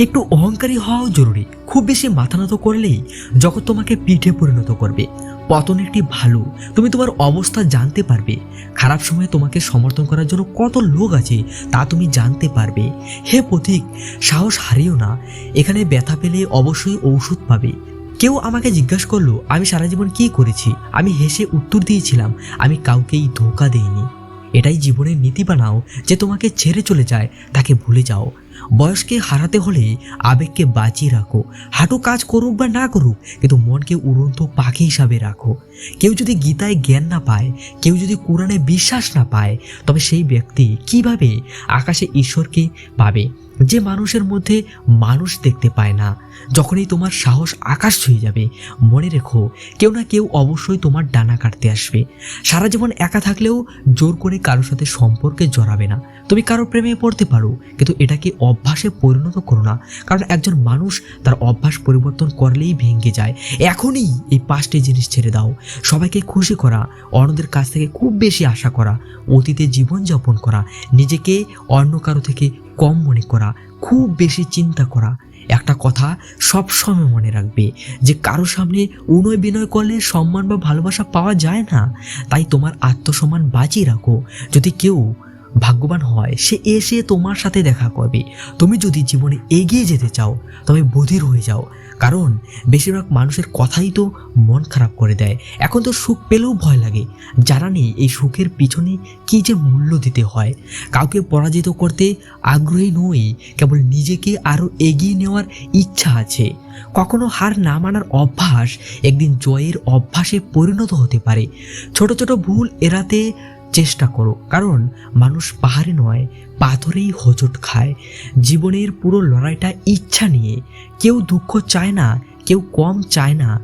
একটু অহংকারী হওয়াও জরুরি। খুব বেশি মাথা নত করলেই জগৎ তোমাকে পিঠে পরিণত করবে। পতন একটি ভালো। তুমি তোমার অবস্থা জানতে পারবে। খারাপ সময়ে তোমাকে সমর্থন করার জন্য কত লোক আছে তা তুমি জানতে পারবে। হে পথিক, সাহস হারিও না। এখানে ব্যথা পেলে অবশ্যই ঔষধ পাবে। কেউ আমাকে জিজ্ঞাসা করল, আমি সারা জীবন কি করেছি? আমি হেসে উত্তর দিয়েছিলাম, আমি কাউকেই ধোকা দেইনি। এটাই জীবনের নীতি বানাও যে তোমাকে ছেড়ে চলে যায়, তাকে ভুলে যাও। বয়সকে হারাতে হলে আবেগকে বাঁচিয়ে রাখো। হাঁটু কাজ করুক বা না করুক, কিন্তু মনকে উড়ন্ত পাখি হিসাবে রাখো। কেউ যদি গীতায় জ্ঞান না পায়, কেউ যদি কোরআনে বিশ্বাস না পায়, তবে সেই ব্যক্তি কীভাবে আকাশে ঈশ্বরকে পাবে? যে মানুষের মধ্যে মানুষ দেখতে পায় না, যখনই তোমার সাহস আকাশ ছুঁয়ে যাবে, মনে রেখো, কেউ না কেউ অবশ্যই তোমার ডানা কাটতে আসবে। সারা জীবন একা থাকলেও জোর করে কারোর সাথে সম্পর্কে জড়াবে না। তুমি কারও প্রেমে পড়তে পারো, কিন্তু এটাকে অভ্যাসে পরিণত করো না, কারণ একজন মানুষ তার অভ্যাস পরিবর্তন করলেই ভেঙে যায়। এখনই এই পাঁচটি জিনিস ছেড়ে দাও। সবাইকে খুশি করা, অন্যদের কাছ থেকে খুব বেশি আশা করা, অতীতে জীবনযাপন করা, নিজেকে অন্য কারও থেকে কম মনে করা, খুব বেশি চিন্তা করা, একটা কথা সব সময় মনে রাখবে যে কারও সামনে উনয় বিনয় করলে সম্মান বা ভালোবাসা পাওয়া যায় না। তাই তোমার আত্মসম্মান বাঁচিয়ে রাখো। যদি কেউ ভাগ্যবান হয়, সে এসে তোমার সাথে দেখা করবে। তুমি যদি জীবনে এগিয়ে যেতে চাও, তবে বধির হয়ে যাও। কারণ বেশিরভাগ মানুষের কথাই তো মন খারাপ করে দেয়। এখন তো সুখ পেলেও ভয় লাগে। জানা নেই, এই সুখের পিছনে কী যে মূল্য দিতে হয়? কাউকে পরাজিত করতে আগ্রহী নই, কেবল নিজেকে আরও এগিয়ে নেওয়ার ইচ্ছা আছে। কখনো হার না মানার অভ্যাস একদিন জয়ের অভ্যাসে পরিণত হতে পারে। ছোট ছোট ভুল এড়াতে চেষ্টা করো। কারণ মানুষ পাহাড়ে নয়, পাথরেই হজট খায়। জীবনের পুরো লড়াইটা ইচ্ছা নিয়ে। কেউ দুঃখ চায় না, কেউ কম চায় না।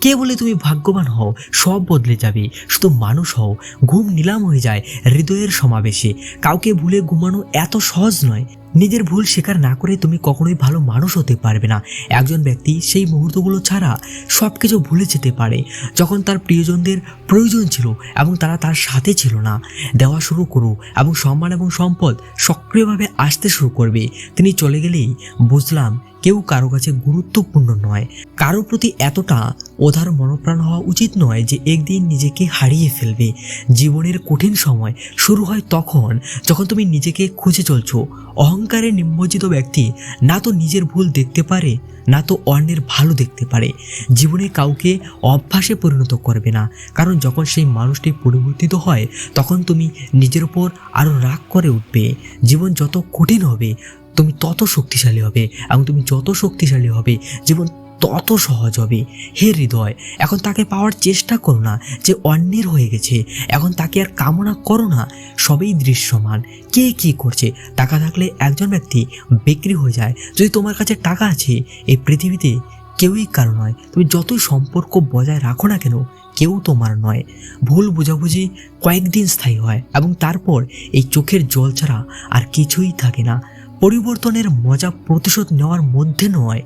কে বলে তুমি ভাগ্যবান হও? সব বদলে যাবে। শুধু মানুষ হও। ঘুম নিলাম হয়ে যায় হৃদয়ের সমাবেশে। কাউকে ভুলে ঘুমানো এত সহজ নয়। নিজের ভুল স্বীকার না করে তুমি কখনোই ভালো মানুষ হতে পারবে না। একজন ব্যক্তি সেই মুহূর্তগুলো ছাড়া সব কিছু ভুলে যেতে পারে। যখন তার প্রিয়জনদের প্রয়োজন ছিল এবং তারা তার সাথে ছিল না, দেওয়া শুরু করো এবং সম্মান এবং সম্পদ সক্রিয়ভাবে আসতে শুরু করবে। তিনি চলে গেলেই বুঝলাম কেউ কারও কাছে গুরুত্বপূর্ণ নয়। কারও প্রতি এতটা ওধার মনপ্রাণ হওয়া উচিত নয় যে একদিন নিজেকে হারিয়ে ফেলবে। জীবনের কঠিন সময় শুরু হয় তখন, যখন তুমি নিজেকে খুঁজে চলছো। অহংকারে নিমজ্জিত ব্যক্তি না তো নিজের ভুল দেখতে পারে, না তো অন্যের ভালো দেখতে পারে। জীবনে কাউকে অভ্যাসে পরিণত করবে না। কারণ যখন সেই মানুষটি পরিবর্তিত হয়, তখন তুমি নিজের উপর আরও রাগ করে উঠবে। জীবন যত কঠিন হবে, তুমি তত শক্তিশালী হবে এবং তুমি যত শক্তিশালী হবে, জীবন তত সহজ হবে। হে হৃদয়, এখন তাকে পাওয়ার চেষ্টা করো না যে অন্যের হয়ে গেছে। এখন তাকে আর কামনা করো না। সবই দৃশ্যমান। কে কি করছে? টাকা থাকলে একজন ব্যক্তি বিক্রি হয়ে যায়। যদি তোমার কাছে টাকা আছে, এই পৃথিবীতে কেউই কারও নয়। তুমি যতই সম্পর্ক বজায় রাখো না কেন, কেউ তোমার নয়। ভুল বোঝাবুঝি কয়েকদিন স্থায়ী হয় এবং তারপর এই চোখের জল ছাড়া আর কিছুই থাকে না। পরিবর্তনের মজা প্রতিশোধ নেওয়ার মধ্যে নয়।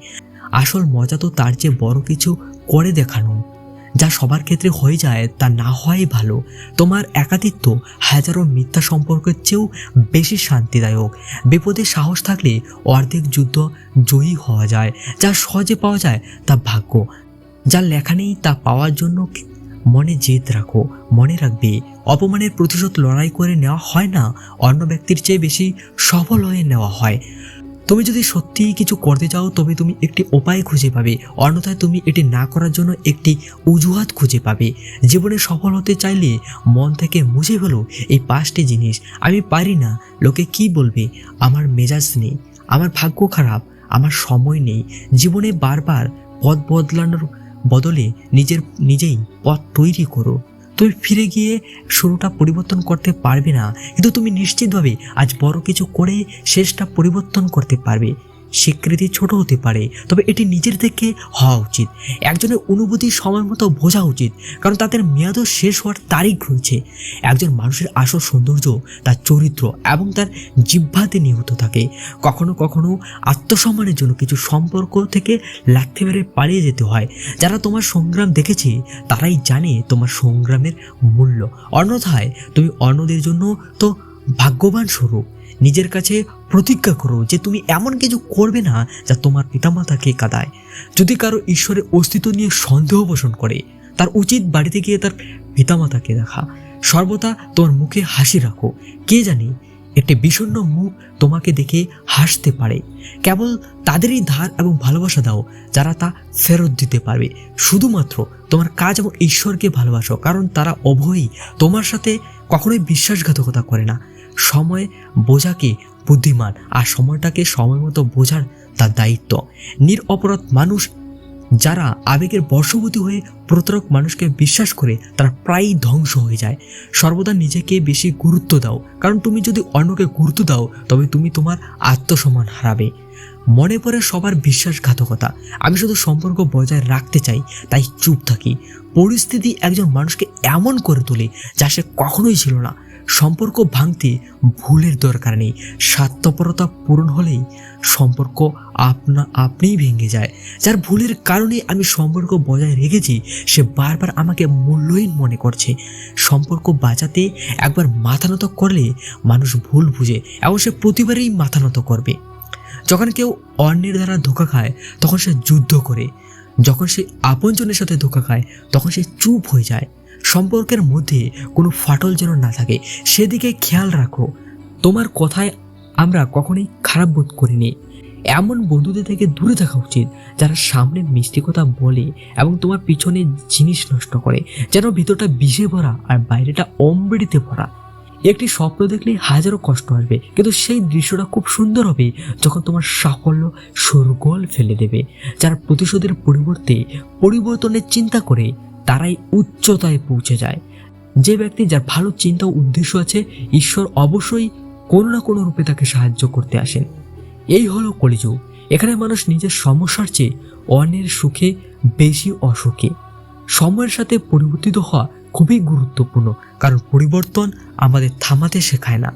আসল মজা তো তার চেয়ে বড় কিছু করে দেখানো। যা সবার ক্ষেত্রে হয়ে যায়, তা না হওয়াই ভালো। তোমার একাকিত্ব হাজারো মিথ্যা সম্পর্কের চেয়েও বেশি শান্তিদায়ক। বিপদে সাহস থাকলে অর্ধেক যুদ্ধ জয়ী হওয়া যায়। যা সহজে পাওয়া যায়, তা ভাগ্য। যা লেখা নেই, তা পাওয়ার জন্য মনে জেদ রাখো, মনে রাখবে। অপমানের প্রতিশোধ লড়াই করে নেওয়া হয় না, অন্য ব্যক্তির চেয়ে বেশি সফল হয়ে নেওয়া হয়। তুমি যদি সত্যিই কিছু করতে চাও, তবে তুমি একটি উপায় খুঁজে পাবে। অন্যথায় তুমি এটি না করার জন্য একটি অজুহাত খুঁজে পাবে। জীবনে সফল হতে চাইলে মন থেকে মুছে ফেলো এই পাঁচটি জিনিস। আমি পারি না। লোকে কি বলবে? আমার মেজাজ নেই। আমার ভাগ্য খারাপ। আমার সময় নেই। জীবনে বারবার পথ বদলানোর বদলে নিজের, নিজেই পথ তৈরি করো। তুমি ফিরে গিয়ে শুরুটা পরিবর্তন করতে পারবে না। কিন্তু তুমি নিশ্চিতভাবে আজ বড় কিছু করে শেষটা পরিবর্তন করতে পারবে। স্বীকৃতি ছোট হতে পারে, তবে এটি নিজের থেকে হওয়া উচিত। একজনের অনুভূতি সময় মতো বোঝা উচিত, কারণ তাদের মেয়াদও শেষ হওয়ার তারিখ রয়েছে। একজন মানুষের আসল সৌন্দর্য, তার চরিত্র এবং তার জিহ্বাতে নিহত থাকে। কখনো কখনো আত্মসম্মানের জন্য কিছু সম্পর্ক থেকে লাগতে পেরে পালিয়ে যেতে হয়। যারা তোমার সংগ্রাম দেখেছে, তারাই জানে তোমার সংগ্রামের মূল্য। অন্যথায়, তুমি অন্যদের জন্য তো ভাগ্যবান স্বরূপ নিজের কাছে প্রতিজ্ঞা করো যে তুমি এমন কিছু করবে না যা তোমার পিতামাতাকে কাদায়। যদি কারও ঈশ্বরের অস্তিত্ব নিয়ে সন্দেহ পোষণ করে, তার উচিত বাড়িতে গিয়ে তার পিতামাতাকে দেখা। সর্বদা তোমার মুখে হাসি রাখো। কে জানি, একটি বিষণ্ণ মুখ তোমাকে দেখে হাসতে পারে। কেবল তাদেরই ধার এবং ভালোবাসা দাও, যারা তা ফেরত দিতে পারবে। শুধুমাত্র তোমার কাজ এবং ঈশ্বরকে ভালোবাসো, কারণ তারা উভয়ই তোমার সাথে কখনোই বিশ্বাসঘাতকতা করে না। সময় বোঝাকে বুদ্ধিমান আর সময়টাকে সময় মতো বোঝার তার দায়িত্ব। নিরপরাধ মানুষ যারা আবেগের বর্ষবতী হয়ে প্রতারক মানুষকে বিশ্বাস করে, তারা প্রায়ই ধ্বংস হয়ে যায়। সর্বদা নিজেকে বেশি গুরুত্ব দাও। কারণ তুমি যদি অন্যকে গুরুত্ব দাও, তবে তুমি তোমার আত্মসম্মান হারাবে। মনে পড়ে সবার বিশ্বাসঘাতকতা। আমি শুধু সম্পর্ক বজায় রাখতে চাই, তাই চুপ থাকি। পরিস্থিতি একজন মানুষকে এমন করে তোলে যা সে কখনোই ছিল না। সম্পর্ক ভাঙতে ভুলের দরকার নেই। স্বার্থপরতা পূরণ হলেই সম্পর্ক আপনা আপনিই ভেঙে যায়। যার ভুলের কারণে আমি সম্পর্ক বজায় রেখেছি, সে বারবার আমাকে মূল্যহীন মনে করছে। সম্পর্ক বাঁচাতে একবার মাথা নত করলে মানুষ ভুল বুঝে এবং সে প্রতিবারেই মাথা নত করবে। যখন কেউ অন্যের দ্বারা ধোকা খায়, তখন সে যুদ্ধ করে। যখন সে আপনজনের সাথে ধোকা খায়, তখন সে চুপ হয়ে যায়। সম্পর্কের মধ্যে কোনো ফাটল যেন না থাকে, সেদিকে খেয়াল রাখো। তোমার কথায় আমরা কখনোই খারাপ বোধ করিনি। এমন বন্ধুদের থেকে দূরে থাকা উচিত, যারা সামনে মিষ্টি কথা বলে এবং তোমার পিছনে জিনিস নষ্ট করে, যেন ভিতরটা বিষে ভরা আর বাইরেটা অমৃতে ভরা। একটি স্বপ্ন দেখলে হাজারো কষ্ট আসবে, কিন্তু সেই দৃশ্যটা খুব সুন্দর হবে যখন তোমার সাফল্য সরগোল ফেলে দেবে, যারা প্রতিশোধের পরিবর্তে পরিবর্তনের চিন্তা করে তারাই উচ্চতায় পৌঁছে যায়। যে ব্যক্তি যার ভালো চিন্তা উদ্দেশ্য আছে, ঈশ্বর অবশ্যই কোনো না কোনো রূপে তাকে সাহায্য করতে আসেন। এই হলো কলিযুগ। এখানে মানুষ নিজের সমস্যার চেয়ে অন্যের সুখে বেশি অসুখে। সময়ের সাথে পরিবর্তিত হওয়া খুবই গুরুত্বপূর্ণ, কারণ পরিবর্তন আমাদের থামাতে শেখায় না।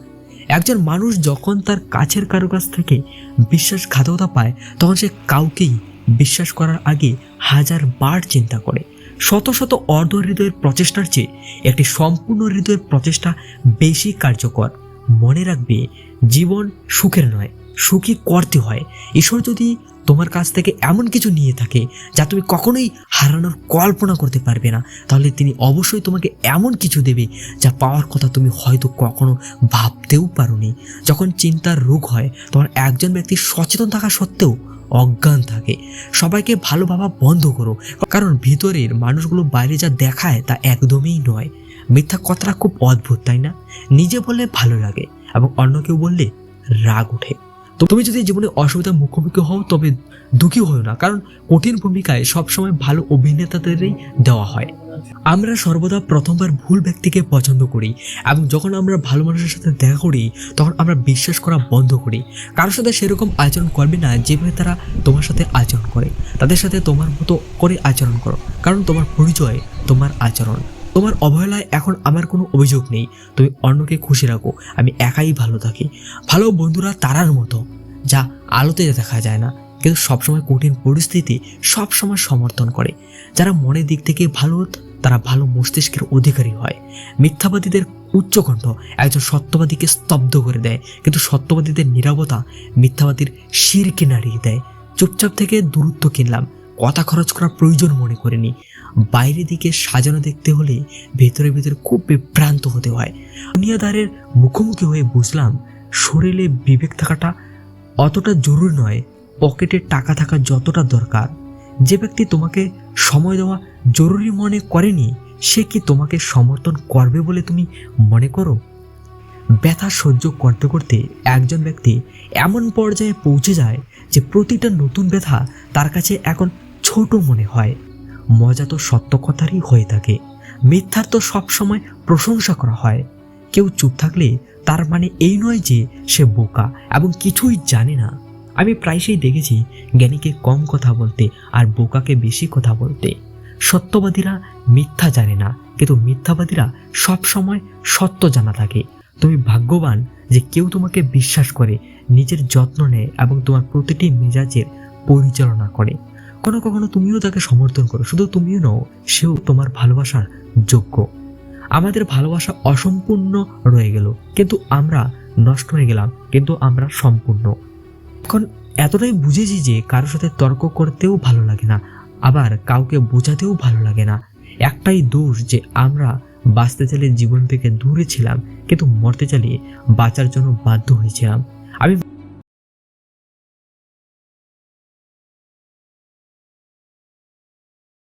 একজন মানুষ যখন তার কাছের কারও কাছ থেকে বিশ্বাসঘাতকতা পায়, তখন সে কাউকেই বিশ্বাস করার আগে হাজার বার চিন্তা করে। শত শত অর্ধ হৃদয়ের প্রচেষ্টার চেয়ে একটি সম্পূর্ণ হৃদয়ের প্রচেষ্টা বেশি কার্যকর। মনে রাখবে, জীবন সুখের নয়, সুখী করতে হয়। ঈশ্বর যদি তোমার কাছ থেকে এমন কিছু নিয়ে থাকে, যা তুমি কখনোই হারানোর কল্পনা করতে পারবে না, তাহলে তিনি অবশ্যই তোমাকে এমন কিছু দেবে, যা পাওয়ার কথা তুমি হয়তো কখনো ভাবতেও পারোনি। যখন চিন্তার রোগ হয়, তখন একজন ব্যক্তি সচেতন থাকা সত্ত্বেও অজ্ঞান থাকে। সবাইকে ভালো ভাবা বন্ধ করো। কারণ ভিতরের মানুষগুলো বাইরে যা দেখায় তা একদমই নয়। মিথ্যা কথাটা খুব অদ্ভুত, তাই না? নিজে বললে ভালো লাগে এবং অন্য কেউ বললে রাগ ওঠে। তো তুমি যদি জীবনে অসুবিধার মুখোমুখি হও, তবে দুঃখী হও না। কারণ কঠিন ভূমিকায় সবসময় ভালো অভিনেতাদেরই দেওয়া হয়। আমরা সর্বদা প্রথমবার ভুল ব্যক্তিকে পছন্দ করি এবং যখন আমরা ভালো মানুষের সাথে দেখা করি, তখন আমরা বিশ্বাস করা বন্ধ করি। কারোর সাথে সেরকম আচরণ করবে না যেভাবে তারা তোমার সাথে আচরণ করে। তাদের সাথে তোমার মতো করে আচরণ করো। কারণ তোমার পরিচয়, তোমার আচরণ। তোমার অবহেলায় এখন আমার কোনো অভিযোগ নেই। তুমি অন্যকে খুশি রাখো। আমি একাই ভালো থাকি। ভালো বন্ধুরা তারার মতো, যা আলোতে দেখা যায় না। কিন্তু সবসময় কঠিন পরিস্থিতি সবসময় সমর্থন করে। যারা মনের দিক থেকে ভালো তারা ভালো মস্তিষ্কের অধিকারী হয়। মিথ্যাবাদীদের উচ্চকণ্ঠ একজন সত্যবাদীকে স্তব্ধ করে দেয়, কিন্তু সত্যবাদীদের নিরাপত্তা মিথ্যাবাদীর শিরকে নাড়িয়ে দেয়। চুপচাপ থেকে দূরত্ব কিনলাম, কথা খরচ করা প্রয়োজন মনে করিনি। বাইরে দিকে সাজানো দেখতে হলে ভেতরে ভেতরে খুব বিভ্রান্ত হতে হয়। দুনিয়াদারের মুখোমুখি হয়ে বুঝলাম, শরীরে বিবেক থাকাটা অতটা জরুরি নয়, পকেটে টাকা থাকা যতটা দরকার। যে ব্যক্তি তোমাকে সময় দেওয়া জরুরি মনে করেনি, সে কি তোমাকে সমর্থন করবে বলে তুমি মনে করো? ব্যথা সহ্য করতে করতে একজন ব্যক্তি এমন পর্যায়ে পৌঁছে যায় যে প্রতিটা নতুন ব্যথা তার কাছে এখন ছোট মনে হয়। মজা তো সত্য কথারই হয়ে থাকে, মিথ্যার তো সবসময় প্রশংসা করা হয়। কেউ চুপ থাকলে তার মানে এই নয় যে সে বোকা এবং কিছুই জানে না। আমি প্রায়শই দেখেছি জ্ঞানীকে কম কথা বলতে আর বোকাকে বেশি কথা বলতে। সত্যবাদীরা মিথ্যা জানে না, কিন্তু মিথ্যাবাদীরা সব সময় সত্য জানা থাকে। তুমি ভাগ্যবান যে কেউ তোমাকে বিশ্বাস করে, নিজের যত্ন নেয় এবং তোমার প্রতিটি মেজাজের পরিচালনা করে। কখনো কখনো তুমিও তাকে সমর্থন করো, শুধু তুমিও নও, সেও তোমার ভালোবাসার যোগ্য। আমাদের ভালোবাসা অসম্পূর্ণ রয়ে গেল, কিন্তু আমরা নষ্ট হয়ে গেলাম, কিন্তু আমরা সম্পূর্ণ। এখন এতটাই বুঝেছি যে কারোর সাথে তর্ক করতেও ভালো লাগে না, আবার কাউকে বোঝাতেও ভালো লাগে না। একটাই দোষ যে আমরা বাঁচতে চালিয়ে জীবন থেকে দূরে ছিলাম, কিন্তু মরতে চালিয়ে বাঁচার জন্য বাধ্য হয়েছিলাম। আমি